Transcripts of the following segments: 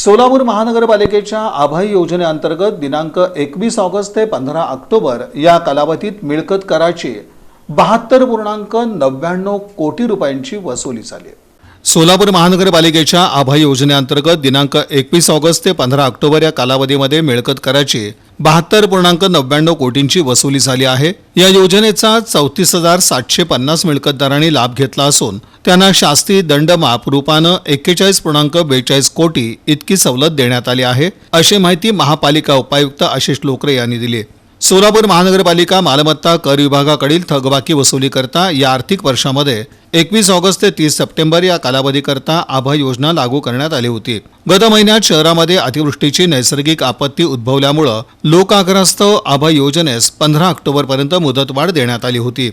सोलापूर महानगरपालिकेच्या आभाई योजनेअंतर्गत दिनांक एकवीस ऑगस्ट ते पंधरा ऑक्टोबर या कालावधीत मिळकत कराची बहात्तर पूर्णांक नव्याण्णव कोटी रुपयांची वसुली झाली सोलापूर महानगरपालिकेच्या आभा योजनेअंतर्गत दिनांक एकवीस ऑगस्ट ते पंधरा ऑक्टोबर या कालावधीमध्ये मिळकत कराची बहात्तर पूर्णांक नव्याण्णव कोटींची वसुली झाली आहे. या योजनेचा चौतीस हजार सातशे पन्नास मिळकतदारांनी लाभ घेतला असून त्यांना शास्ती दंडमाप रूपानं एक्केचाळीस पूर्णांक बेचाळीस कोटी इतकी सवलत देण्यात आली आहे अशी माहिती महापालिका उपायुक्त आशिष लोकरे यांनी दिली सोलापूर महानगरपालिका मालमत्ता कर विभागाकडील थकबाकी वसुलीकरता या आर्थिक वर्षामध्ये एकवीस ऑगस्ट ते तीस सप्टेंबर या कालावधीकरता आभा योजना लागू करण्यात आली होती. गत महिन्यात शहरामध्ये अतिवृष्टीची नैसर्गिक आपत्ती उद्भवल्यामुळं लोकाग्रस्तव आभा योजनेस पंधरा ऑक्टोबरपर्यंत मुदतवाढ देण्यात आली होती.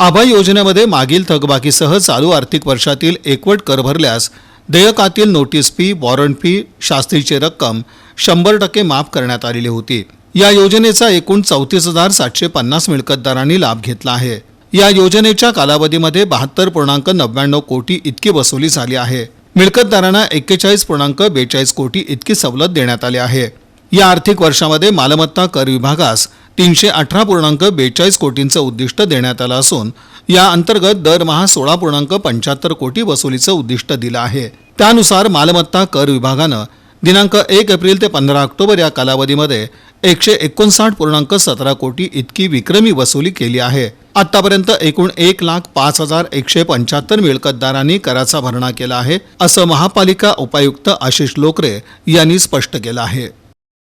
आभा योजनेमध्ये मागील थकबाकीसह चालू आर्थिक वर्षातील एकवट कर भरल्यास देयकातील नोटीस फी वॉरंट फी शास्तीची रक्कम शंभर टक्के माफ करण्यात आलेली होती. या योजनेचा एकूण चौतीस हजार सातशे पन्नास मिळकतदारांनी लाभ घेतला आहे. या योजनेच्या कालावधीमध्ये बहात्तर पूर्णांक नव्याण्णव कोटी इतकी वसुली झाली आहे. मिळकतदारांना एक्केचाळीस पूर्णांक बेचाळीस कोटी इतकी सवलत देण्यात आली आहे. या आर्थिक वर्षामध्ये मालमत्ता कर विभागास तीनशे अठरा पूर्णांक बेचाळीस कोटींचं उद्दिष्ट देण्यात आलं असून या अंतर्गत दरमहा सोळा पूर्णांक पंच्याहत्तर कोटी वसुलीचं उद्दिष्ट दिलं आहे. त्यानुसार मालमत्ता कर विभागानं दिनांक एक एप्रिल ते पंधरा ऑक्टोबर या कालावधीमध्ये एकशे एकोणसाठ पूर्णांक सतरा कोटी इतकी विक्रमी वसुली केली आहे. आतापर्यंत एकूण एक लाख पाच हजार एकशे पंच्याहत्तर मिळकतदारांनी कराचा भरणा केला आहे असं महापालिका उपायुक्त आशिष लोकरे यांनी स्पष्ट केलं आहे.